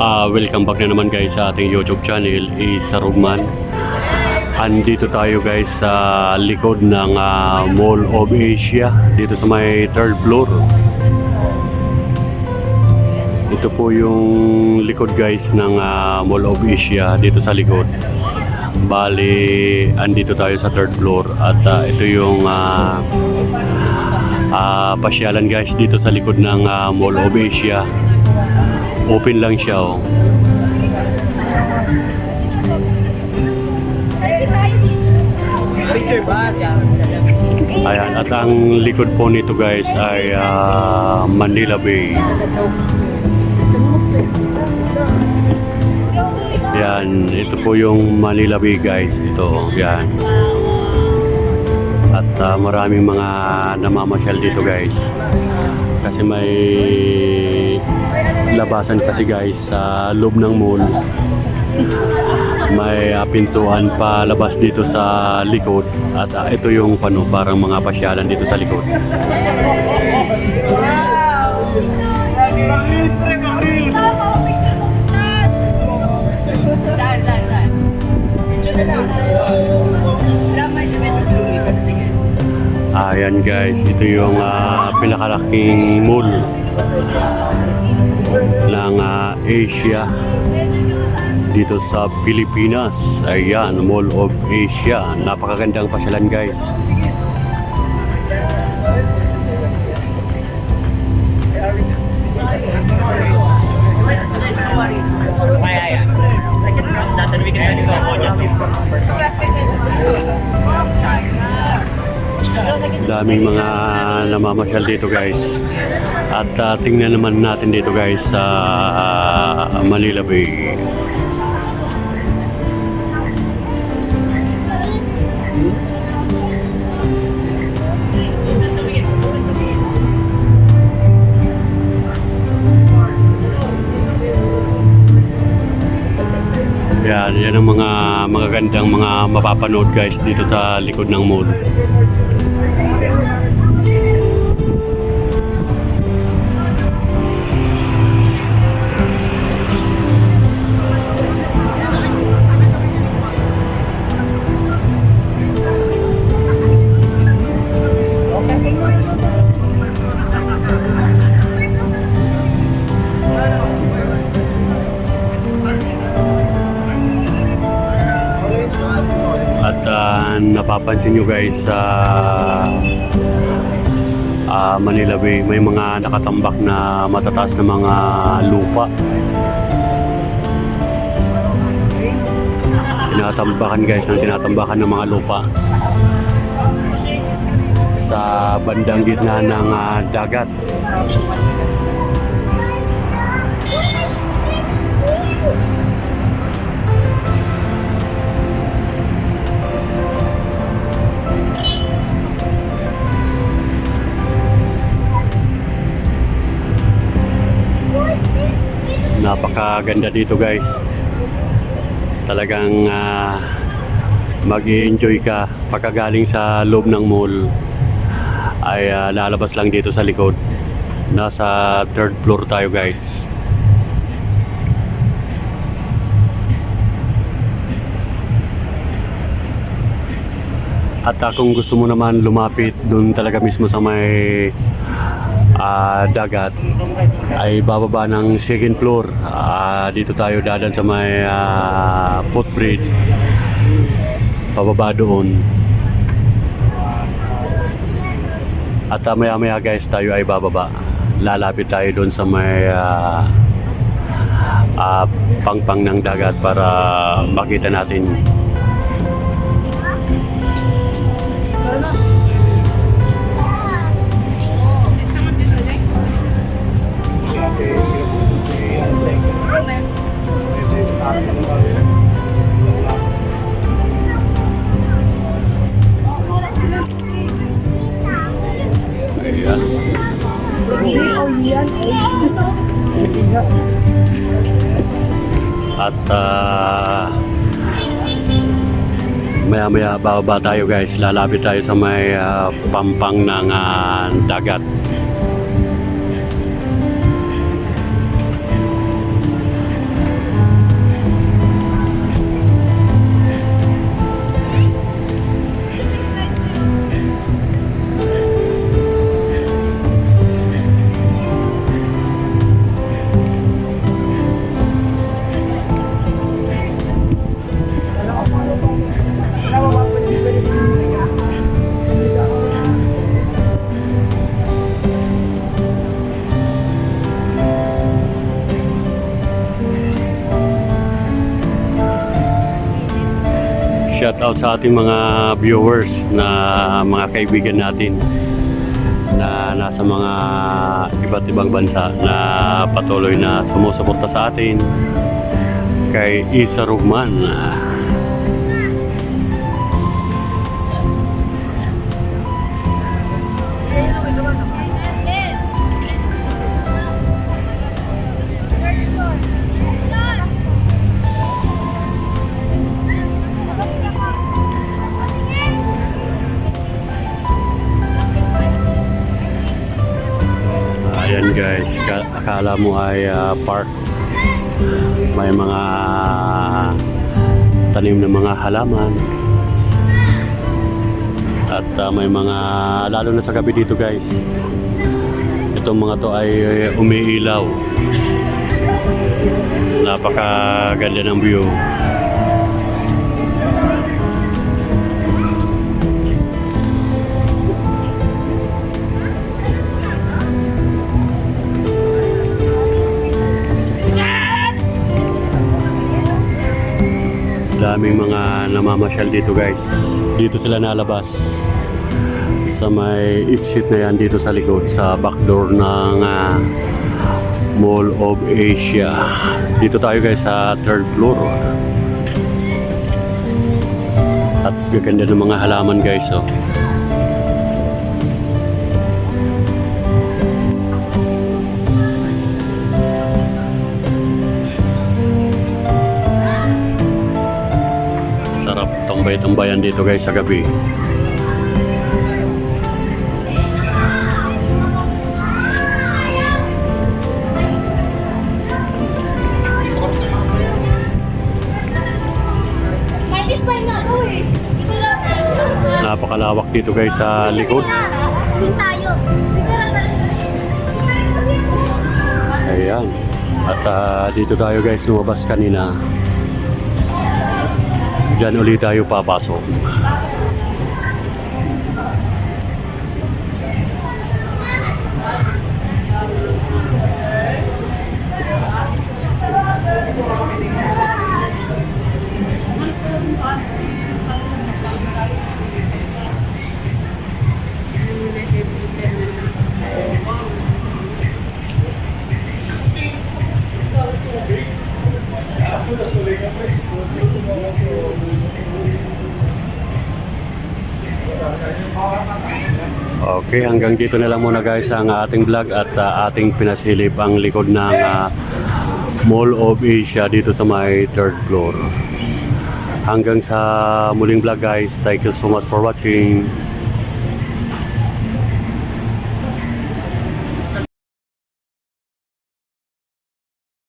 Ah, welcome back na naman guys sa ating YouTube channel is Rugman. Andito tayo guys sa likod ng ah, Mall of Asia dito sa may third floor. Ito po yung likod guys ng ah, Mall of Asia dito sa likod. Bali, andito tayo sa third floor at ah, ito yung ah, ah, pasyalan guys dito sa likod ng ah, Mall of Asia. Open lang siya oh. Ayan, at ang likod po nito guys ay ah, Manila Bay. Yan, ito po yung Manila Bay guys. Ito, yan. At ah, maraming mga namamasyal dito guys. Kasi may labasan kasi guys sa loob ng mall. May ah, pintuan pa labas dito sa likod at ah, ito yung pano parang mga pasyalan dito sa likod. Ayan guys, ito yung ah, pinakalaking mall ng ah, Asia dito sa Pilipinas. Ayan, Mall of Asia. Napakagandang pasyalan guys. Daming mga namamasyal dito guys. At ah, tingnan naman natin dito guys sa ah, Manila Bay. Yan, yan ang mga magagandang mga mapapanood guys dito sa likod ng mall. Napapansin nyo guys sa ah, Manila Bay, may mga nakatambak na matataas na mga lupa. Tinatambakan guys ng tinatambakan ng mga lupa sa bandang gitna ng ah, dagat. Napakaganda dito guys. Talagang ah, mag enjoy ka pagkagaling sa loob ng mall ay ah, lalabas lang dito sa likod. Nasa third floor tayo guys. At ah, kung gusto mo naman lumapit doon talaga mismo sa may ah, dagat ay bababa ng second floor. Ah, dito tayo dadan sa may ah, footbridge. Pababa doon. At uh, maya maya guys tayo ay bababa. Lalapit tayo doon sa may ah, ah, pangpang ng dagat para makita natin At ah, maya maya bababa tayo guys. Lalapit tayo sa may ah, pampang ng ah, dagat. Shout out sa ating mga viewers na mga kaibigan natin na nasa mga iba't ibang bansa na patuloy na sumusuporta sa atin kay Isa Rugman. Akala mo ay ah, park. May mga tanim na mga halaman. At ah, may mga, lalo na sa gabi dito guys. Itong mga to ay umiilaw. Napakaganda ng view. Daming mga namamasyal dito guys. Dito sila nalabas. Sa may exit na yan dito sa likod sa back door ng ah, Mall of Asia. Dito tayo guys sa third floor. At gaganda ng mga halaman guys oh. Tambay-tambayan dito guys sa gabi. Napakalawak dito guys sa likod. Ayan. At ah, dito tayo guys lumabas kanina. Diyan ulit tayo papasok. Okay, hanggang dito na lang muna guys ang ating vlog at ah, ating pinasilip ang likod ng ah, Mall of Asia dito sa may third floor. Hanggang sa muling vlog guys, thank you so much for watching.